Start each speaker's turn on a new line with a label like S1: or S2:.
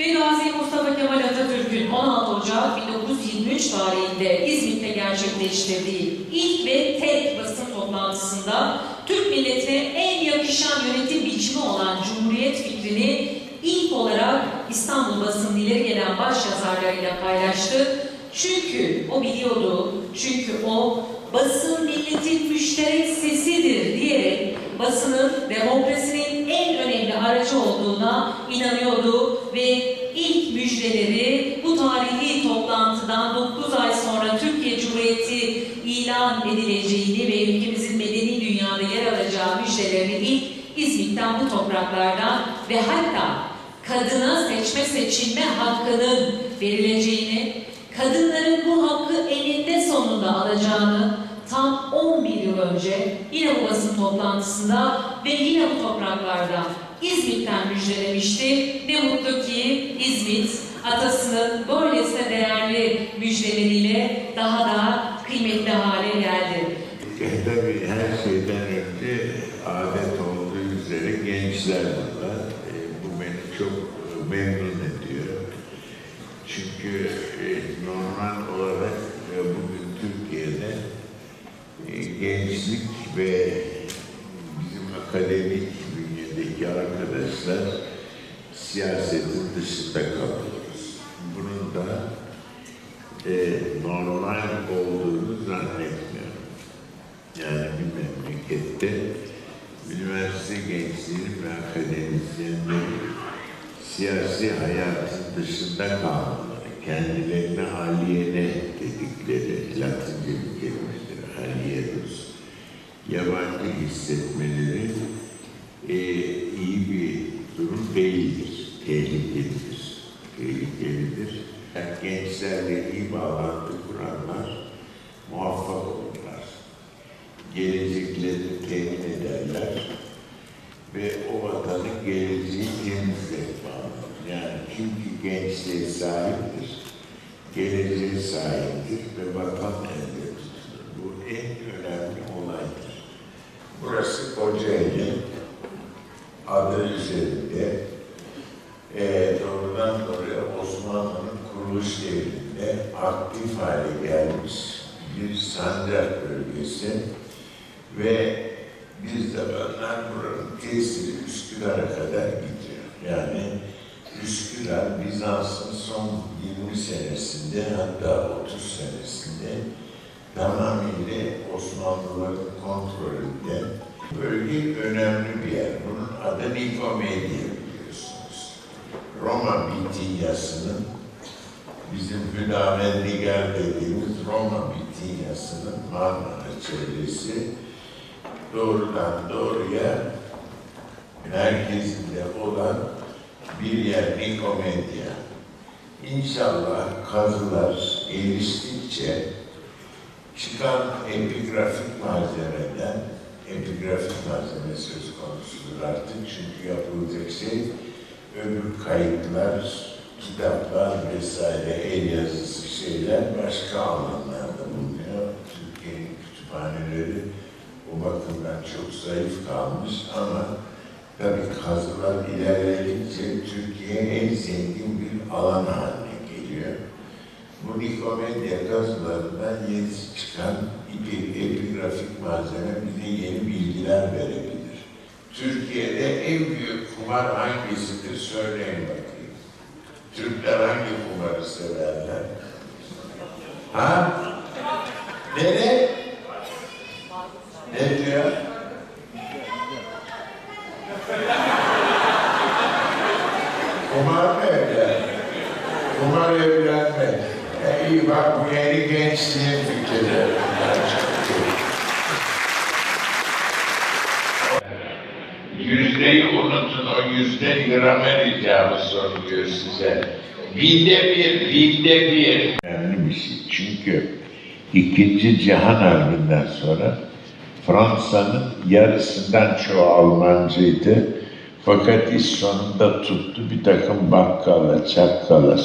S1: ve Mustafa Kemal Atatürk'ün 16 Ocak 1923 tarihinde İzmit'te gerçekleştirdiği ilk ve tek basın toplantısında Türk milletine en yakışan yönetim biçimi olan Cumhuriyet fikrini ilk olarak İstanbul basın ileri gelen başyazarlarıyla paylaştı. Çünkü o biliyordu, çünkü o basın milletin müşterek sesidir diyerek basının demokrasinin en önemli aracı olduğuna inanıyordu ve ilk müjdeleri bu tarihi toplantıdan 9 ay sonra Türkiye Cumhuriyeti ilan edileceğini ve ülkemizin medeni dünyada yer alacağı müjdelerini ilk İzmit'ten bu topraklardan ve hatta kadına seçme seçilme hakkının verileceğini, kadınların bu hakkı eninde sonunda alacağını tam 11 yıl önce yine bu basın toplantısında ve yine bu topraklarda İzmit'ten müjdelemişti. Ne mutlu ki İzmit atasının böylesine değerli müjdeleriyle daha da kıymetli hale geldi.
S2: E, Tabii her şeyden önce adet olduğu üzere gençler burada. E, bu beni çok e, memnun ediyor. Çünkü e, normal olarak e, bugün Türkiye'de e, gençlik ve bizim akademik bünyedeki arkadaşlar siyasetin dışında kalıyoruz. Bunun da e, normal olduğunu zannetmiyorum. Yani bir memlekette üniversite gençliğinin ve akademisyenlerin siyasi hayatın dışında kalmaları, kendilerine aliyene dedikleri Latince yabancı hissetmeleri e, iyi bir durum değildir, tehlikelidir, tehlikelidir. Gençlerle iyi bağlantı kuranlar muvaffak olurlar. Geleceklerini temin ederler ve o vatanın geleceği temizle bağlanır. Yani çünkü gençliğe sahiptir, geleceğe sahiptir ve vatan elde. Bu en önemli Kocaeli adı üzerinde e, doğrudan doğruya Osmanlı'nın kuruluş devrinde aktif hale gelmiş bir sancak bölgesi ve bir zamanlar buranın tesiri Üsküdar'a kadar gidiyor. Yani Üsküdar Bizans'ın son 20 senesinde hatta 30 senesinde tamamıyla Osmanlıların kontrolünde. Bölge önemli bir yer. Bunun adı Nikomedia biliyorsunuz. Roma Bitinyası'nın bizim Hüdavendigar dediğimiz Roma Bitinyası'nın Marmara çevresi doğrudan doğruya merkezinde olan bir yer Nikomedia. İnşallah kazılar geliştikçe çıkan epigrafik malzemeden, epigrafik malzeme söz konusudur artık çünkü yapılacak şey öbür kayıtlar, kitaplar vesaire, el yazısı şeyler başka alanlarda bulunuyor. Türkiye'nin kütüphaneleri o bakımdan çok zayıf kalmış ama tabii kazılar ilerledikçe Türkiye en zengin bir alan haline geliyor. Bu Nikomedya kazılarından yeni çıkan epigrafik malzeme bize yeni bilgiler verebilir. Türkiye'de en büyük kumar hangisidir söyleyin bakayım. Türkler hangi kumarı severler? Ha? Nere? Ne diyor? Kumar mı evlenmek? Kumar evlenmek. E iyi bak bu yeni gençliğin fikirleri. Yüzdeyi unutun, o yüzde gramer icabı soruluyor size. Binde bir, binde bir. Önemli bir şey çünkü İkinci Cihan Harbi'nden sonra Fransa'nın yarısından çoğu Almancıydı. Fakat iş sonunda tuttu bir takım bakkala, çakkala.